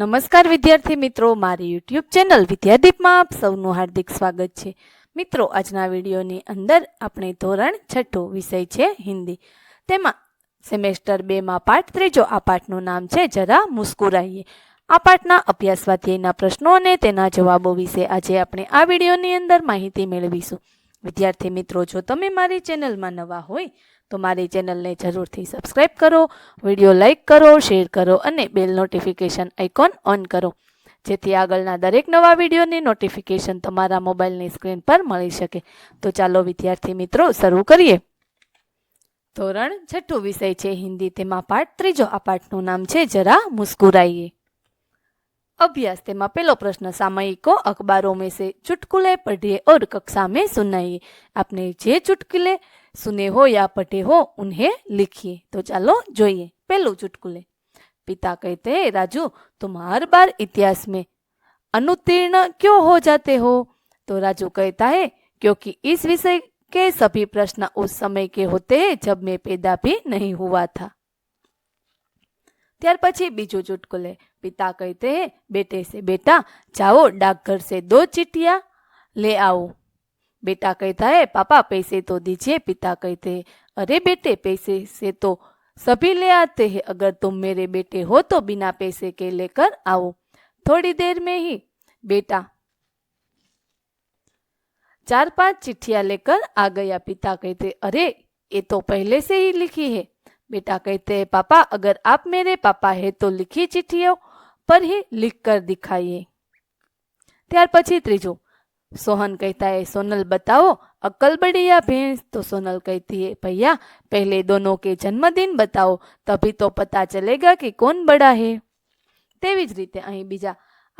નમસ્કાર વિદ્યાર્થી મિત્રો મારી યુટ્યુબ ચેનલ વિદ્યાદીપમાં આપ સૌનું હાર્દિક સ્વાગત છે મિત્રો આજના વિડીયોની અંદર આપણે ધોરણ છઠ્ઠું વિષય છે હિન્દી તેમાં સેમેસ્ટર બેમાં પાઠ ત્રીજો આ પાઠનું નામ છે જરા મુસ્કુરાઈએ આ પાઠના અભ્યાસ સ્વાધ્યાયના પ્રશ્નો અને તેના જવાબો વિશે આજે આપણે આ વિડીયોની અંદર માહિતી મેળવીશું વિદ્યાર્થી મિત્રો જો તમે મારી ચેનલમાં નવા હોય તો મારી ચેનલને જરૂરથી સબસ્ક્રાઈબ કરો વિડીયો લાઇક કરો શેર કરો અને બેલ નોટિફિકેશન આઇકોન ઓન કરો જેથી આગળના દરેક નવા વિડીયોની નોટિફિકેશન તમારા મોબાઈલની સ્ક્રીન પર મળી શકે તો ચાલો વિદ્યાર્થી મિત્રો શરૂ કરીએ ધોરણ છઠ્ઠું વિષય છે હિન્દી તેમાં પાઠ ત્રીજો આ પાઠનું નામ છે જરા મુસ્કુરાઈએ અભ્યાસ તેમાં પહેલો પ્રશ્ન સામયિકો અખબારો મેં સે ચુટકુલે પઢીએ ઓર કક્ષા મેં સુનાઈએ આપને જે ચુટકુલે सुने हो या पटे हो उन्हें लिखिए तो चलो जोइए पहलो चुटकुले पिता कहते हैं राजू तुम हर बार इतिहास में अनुत्तीर्ण क्यों हो जाते हो तो राजू कहता है क्योंकि इस विषय के सभी प्रश्न उस समय के होते हैं जब मैं पैदा भी नहीं हुआ था त्यार पछी बीजो चुटकुले पिता कहते हैं बेटे से बेटा जाओ डाकघर से दो चिट्ठिया ले आओ बेटा कहता है पापा पैसे तो दीजिए पिता कहते है अरे बेटे पैसे से तो सभी ले आते हैं अगर तुम मेरे बेटे हो तो बिना पैसे के लेकर आओ थोड़ी देर में ही बेटा चार पांच चिट्ठिया लेकर आ गया पिता कहते अरे ये तो पहले से ही लिखी है बेटा कहते हैं पापा अगर आप मेरे पापा है तो लिखी चिट्ठियों पर ही लिख कर दिखाइए त्यार પછી सोहन कहता है सोनल बताओ अक्ल बड़ी या भैंस तो सोनल कहती है भैया पहले दोनों के जन्मदिन बताओ तभी तो पता चलेगा कि કોણ બડા હે તેવી જ રીતે અહીં બીજા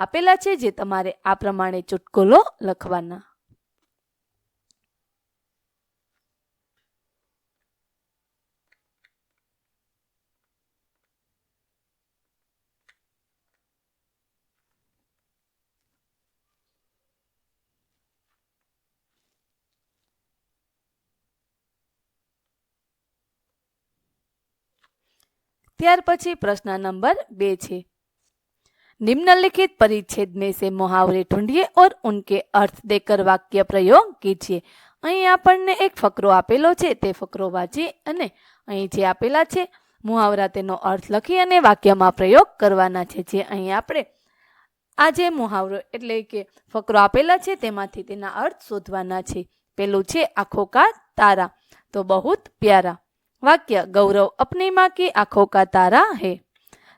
આપેલા છે જે તમારે આ પ્રમાણે ચુટકુલો લખવાના ત્યાર પછી પ્રશ્ન નંબર બે છે નિમ્નલિખિત परिच्छेद में से मुहावरे ढूंढिए और उनके अर्थ देकर વાક્ય પ્રયોગ કીજીએ અહીં આપણને એક ફકરો આપેલો છે તે ફકરો વાંચી અને અહીં જે આપેલા છે મુહાવરા તેનો અર્થ લખી અને વાક્યમાં પ્રયોગ કરવાના છે જે અહીં આપણે આ જે મુહાવરો એટલે કે ફકરો આપેલા છે તેમાંથી તેના અર્થ શોધવાના છે પેલું છે આખો કા તારા તો બહુ પ્યારા वाक्य गौरव अपने मां के आंखों का तारा है।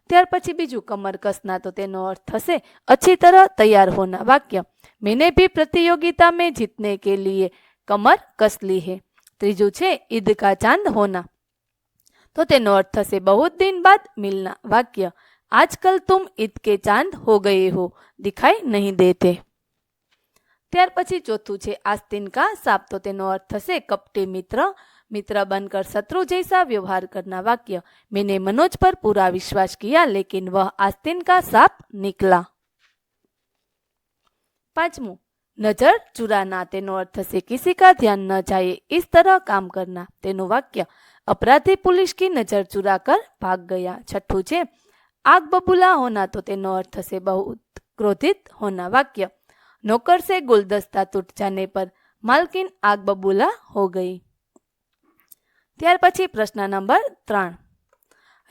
ત્યાર પછી બીજું કમર કસના તો તેનો અર્થ થશે અછી તરહ તૈયાર હોના. વાક્ય મેને ભી પ્રતિયોગિતા મે જીતને કે લિયે કમર કસ લી હૈ. ત્રીજો છે ઇદ કા ચાંદ હોના. તો તેનો અર્થ થશે બહુત દિન બાદ મિલના. વાક્ય આજકલ તુમ ઇતકે ચાંદ હો ગયે હો દિખાઈ નહીં દેતે. ત્યાર પછી ચોથું છે આસ્તિન કા સાપ તો તેનો અર્થ થશે કપટી મિત્ર મિત્ર बनकर शत्रु जैसा व्यवहार करना वाक्य मैंने मनोज पर पूरा विश्वास किया लेकिन वह आस्तीन का साप निकला पांचवू નજર ચુરાના તેનો અર્થ છે કિસી કા ધ્યાન ન જાય ઇસ તરહ કામ કરના તેનું વાક્ય અપરાધી પુલિસ કી નજર ચુરા કર ભાગ ગયા છઠ્ઠું છે આગ બબુલા હોના તો તેનો અર્થ છે બહુ ક્રોધિત હોના વાક્ય નોકર સે ગુલદસ્તા તૂટ જાને પર માલકિન આગ બબુલા હો ગઈ ત્યાર પછી પ્રશ્ન નંબર ત્રણ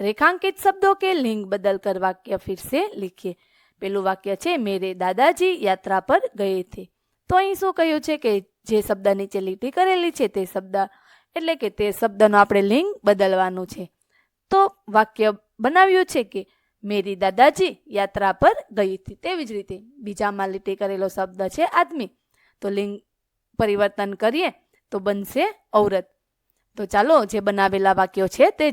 રેખાંકિત શબ્દો કે લિંગ બદલ કર વાક્ય ફિરસે લીખીએ પેલું વાક્ય છે મેરે દાદાજી યાત્રા પર ગયે થે તો અહીં શું કહ્યું છે કે જે શબ્દ નીચે લીટી કરેલી છે તે શબ્દ એટલે કે તે શબ્દનો આપણે લિંગ બદલવાનું છે તો વાક્ય બનાવ્યું છે કે મેરી દાદાજી યાત્રા પર ગઈ હતી તેવી જ રીતે બીજામાં લીટી કરેલો શબ્દ છે આદમી તો લિંગ પરિવર્તન કરીએ તો બનશે ઔરત तो चलो जो बनाला वक्य है તે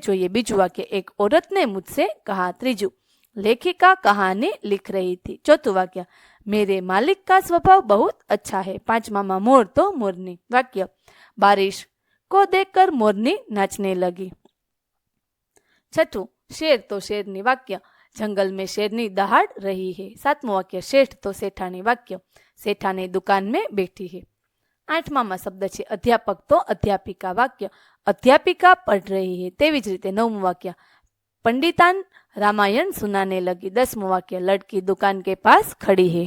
वक्य एक औरत ने मुझसे कहा કહા लेखिका कहानी लिख रही थी चौथु वाक्य मेरे मालिक का स्वभाव बहुत अच्छा है पांचवा में मोर तो मोरनी वाक्य बारिश को देखकर मोरनी नाचने लगी छठू शेर तो शेरनी वाक्य जंगल में शेरनी दहाड़ रही है सातवां वाक्य शेठ तो सेठानी वाक्य सेठा ने दुकान में बैठी है આઠમામાં શબ્દ છે અધ્યાપક તો અધ્યાપિકા વાક્ય અધ્યાપિકા પઢ રહી હે તેવી જ રીતે નવમું વાક્ય પંડિતાન રામાયણ સુનાને લગી દસમું વાક્ય લડકી દુકાન કે પાસ ખડી હે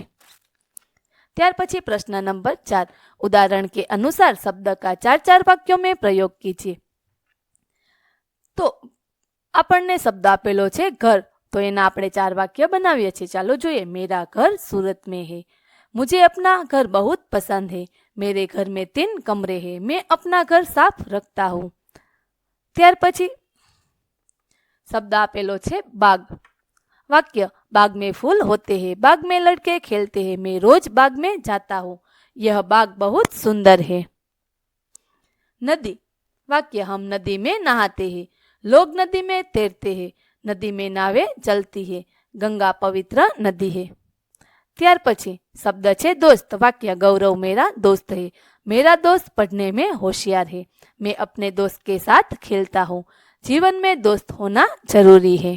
ત્યાર પછી પ્રશ્ન નંબર ચાર ઉદાહરણ કે અનુસાર શબ્દ કા ચાર ચાર વાક્યો મેં પ્રયોગ કીજીએ તો આપણને શબ્દ આપેલો છે ઘર તો એના આપણે ચાર વાક્ય બનાવીએ છીએ ચાલો જોઈએ મેરા ઘર સુરત મેં હે મુજે અપના ઘર બહુ પસંદ હે मेरे घर में तीन कमरे हैं मैं अपना घर साफ रखता हूं। ત્યાર પછી शब्द આપેલા છે બાગ. વાક્ય બાગ મે ફૂલ હોતે હે બાગ મે لڑકે khelte hai મે રોજ બાગ મે જાતા હું. યહ બાગ બહુત સુંદર હે. નદી વાક્ય હમ નદી મે નહાતે હે. લોગ નદી મે તેરતે હે. નદી મે નાવે ચલતી હે. ગંગા પવિત્ર નદી હે. त્યાર પછી શબ્દ છે દોસ્ત વાક્ય ગૌરવ મેરા દોસ્ત હૈ મેરા દોસ્ત પઢને મે હોશિયાર હૈ મે અપને દોસ્ત કે સાથ ખેલતા હું જીવન મે દોસ્ત હોના જરૂરી હૈ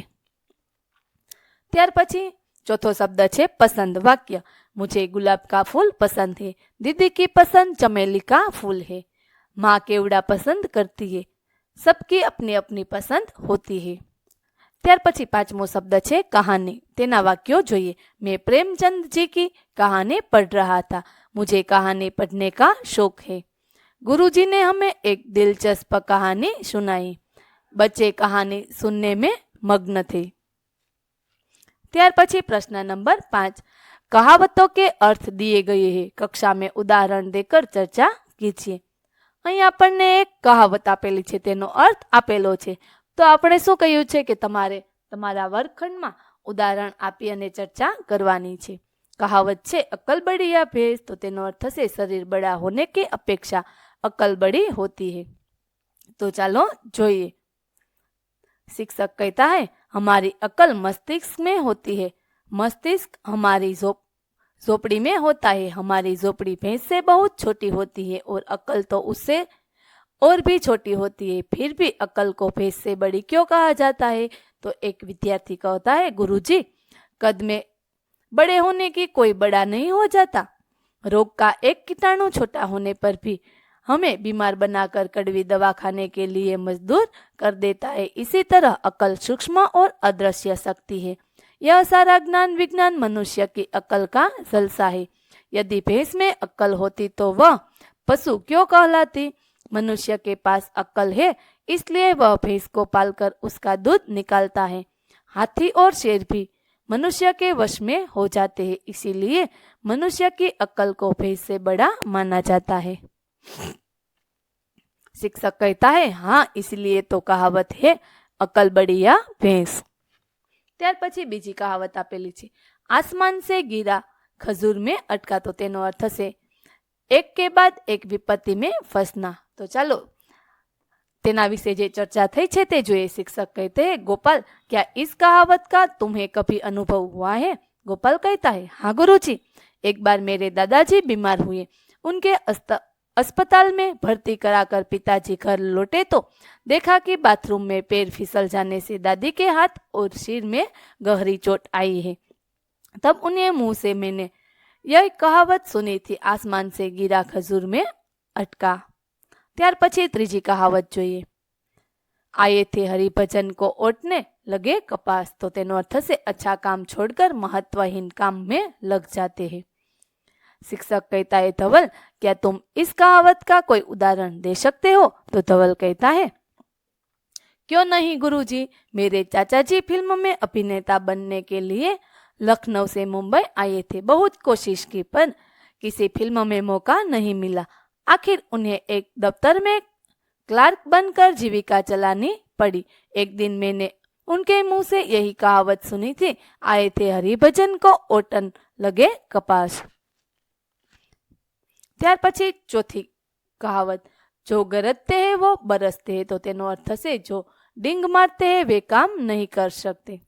ત્યાર પછી ચોથો શબ્દ છે પસંદ વાક્ય મુજે ગુલાબ કા ફૂલ પસંદ હૈ દિદી કી પસંદ જમેલિકા ફૂલ હૈ માં કેવડા પસંદ કરતી હૈ સબકી અપની અપની પસંદ હોતી હૈ ત્યાર પછી પાંચમો શબ્દ છે કહાની તેના વાક્યો જોઈએ મેં પ્રેમચંદજી કી કહાની પઢ રહા હતા મુજે કહાની પઢને કા શોખ હૈ ગુરુજીને ने એક દિલચસ્પ કહાની સુનાઈ બચ્ચે કહાની સુનને મેં में मग्न ત્યાર પછી પ્રશ્ન નંબર પાંચ કહાવતો કે અર્થ દિએ ગયે હે કક્ષા મેં ઉદાહરણ દેકર ચર્ચા કીજીએ અહીં આપણને એક કહાવત આપેલી છે તેનો અર્થ આપેલો છે તો આપણે શું કહ્યું છે કે તમારે તમારા વર્ગખંડમાં ઉદાહરણ આપી અને ચર્ચા કરવાની છે કહાવત છે અકલ ભેંસ તો તેનો અર્થ થશે શરીર બળા હોને કે અપેક્ષા અકલ હોતી હે તો ચાલો જોઈએ શિક્ષક કહેતા है હમારી અકલ મસ્તિષ્ક મેં હોતી હે મસ્તિષ્ક હમારી ઝોપ ઝોપડી મેં હોતા હે હમારી ઝોપડી भैंस से बहुत છોટી હોતી હે ઓર અકલ તો ઉસે और भी छोटी होती है फिर भी अकल को भेद से बड़ी क्यों कहा जाता है तो एक विद्यार्थी कहता है गुरुजी कद में बड़े होने की कोई बड़ा नहीं हो जाता रोग का एक कीटाणु छोटा होने पर भी हमें बीमार बनाकर कड़वी दवा खाने के लिए मजदूर कर देता है इसी तरह अकल सूक्ष्म और अदृश्य शक्ति है यह सारा ज्ञान विज्ञान मनुष्य की अकल का जलसा है यदि भैंस में अकल होती तो वह पशु क्यों कहलाती मनुष्य के पास अक्ल है इसलिए वह भैंस को पालकर उसका दूध निकालता है हाथी और शेर भी मनुष्य के वश में हो जाते हैं इसीलिए मनुष्य की अक्ल को भैंस से बड़ा माना जाता है शिक्षक कहता है हाँ इसलिए तो कहावत है અકલ બળિયા ભેંસ ત્યાર પછી બીજી કહાવત આપેલી छे आसमान से गिरा खजूर में अटका तो तेनो अर्थ से एक के बाद एक विपत्ति में फंसना તો ચાલો તેના વિશે જે ચર્ચા થઈ છે તે જોઈએ शिक्षक कहते हैं गोपाल क्या इस कहावत का तुम्हें कभी अनुभव हुआ है गोपाल कहता है हाँ गुरु जी एक बार मेरे दादाजी बीमार हुए उनके अस्पताल में भर्ती कराकर पिताजी घर लौटे तो देखा कि बाथरूम में पैर फिसल जाने से दादी के हाथ और सिर में गहरी चोट आई है तब उन्हें मुंह से मैंने यह कहावत सुनी थी आसमान से गिरा खजूर में अटका ત્યાર પછી ત્રીજી કહાવત જોઈએ આયે હરિભજન કો ઓટને लगे कपास तो तेनो अर्थ से अच्छा काम छोड़कर महत्वहीन काम में लग जाते हैं शिक्षक कहता है धवल क्या तुम इस कहावत का कोई उदाहरण दे सकते हो तो धवल कहता है क्यों नहीं गुरुजी मेरे चाचा जी फिल्म में अभिनेता बनने के लिए लखनऊ से मुंबई आए थे बहुत कोशिश की पर किसी फिल्म में मौका नहीं मिला आखिर उन्हें एक दफ्तर में क्लार्क बनकर जीविका चलानी पड़ी एक दिन मैंने उनके मुंह से यही कहावत सुनी थी आए थे हरिभजन को ओटन लगे कपास त्यार पछी चौथी कहावत जो गरजते है वो बरसते है तो तेनो अर्थ છે जो डिंग मारते है वे काम नहीं कर सकते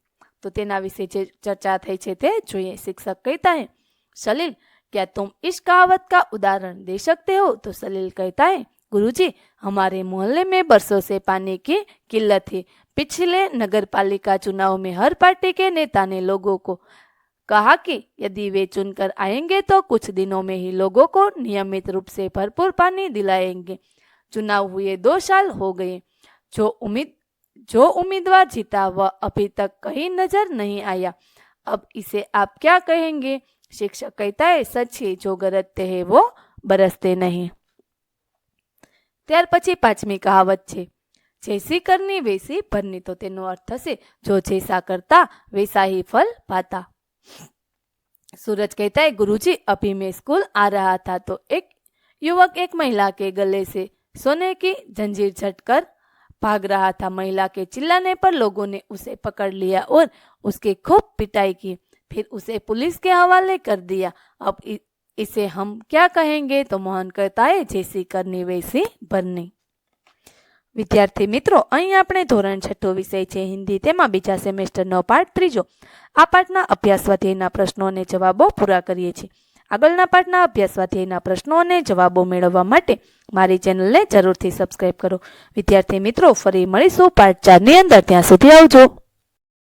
तो चर्चा थी જે ચર્ચા થઈ છે તે क्या तुम इस कहावत का उदाहरण दे सकते हो तो सलील कहता है गुरुजी हमारे मोहल्ले में बरसों से पानी की किल्लत है पिछले नगर पालिका चुनाव में हर पार्टी के नेता ने लोगों को कहा कि यदि वे चुनकर आएंगे तो कुछ दिनों में ही लोगों को नियमित रूप से भरपूर पानी दिलाएंगे चुनाव हुए दो साल हो गए जो उम्मीद जो उम्मीदवार जीता वह अभी तक कहीं नजर नहीं आया अब इसे आप क्या कहेंगे शिक्षक कहता है सच ही जो गलत ते वो बरसते नहीं। ત્યાર પછી પાંચમી કહેવત છે. જેસી કરની વેસી પરની તો તેનો અર્થ થશે જો જે સા કરતા વેસાહી ફલ પાતા. સૂરજ કહેતા ગુરુજી અભી મે સ્કૂલ આ રહા હતા તો એક યુવક એક મહિલા કે ગલે સે સોને કે જંજીર ઝટકર ભાગ રહા હતા મહિલા કે ચીલાને પર લોકોને ઉસે પકડ લિયા ઓર ઉસકે ખૂબ पिटाई કી. फिर उसे पुलिस के हवाले कर दिया अब इसे हम क्या कहेंगे तो મોહન કહેતા જેસી કરની વેસી બરની વિદ્યાર્થી મિત્રો અહીં આપણે ધોરણ છઠ્ઠો વિષય છે હિન્દી તેમાં બીજા સેમેસ્ટરનો પાઠ ત્રીજો આ પાઠના અભ્યાસ સ્વાધ્યાયના પ્રશ્નો અને જવાબો પૂરા કરીએ છીએ આગળના પાઠના અભ્યાસ સ્વાધ્યાયના પ્રશ્નો અને જવાબો મેળવવા માટે મારી ચેનલને જરૂરથી સબસ્ક્રાઇબ કરો વિદ્યાર્થી મિત્રો ફરી મળીશું પાઠ ચારની અંદર ત્યાં સુધી આવજો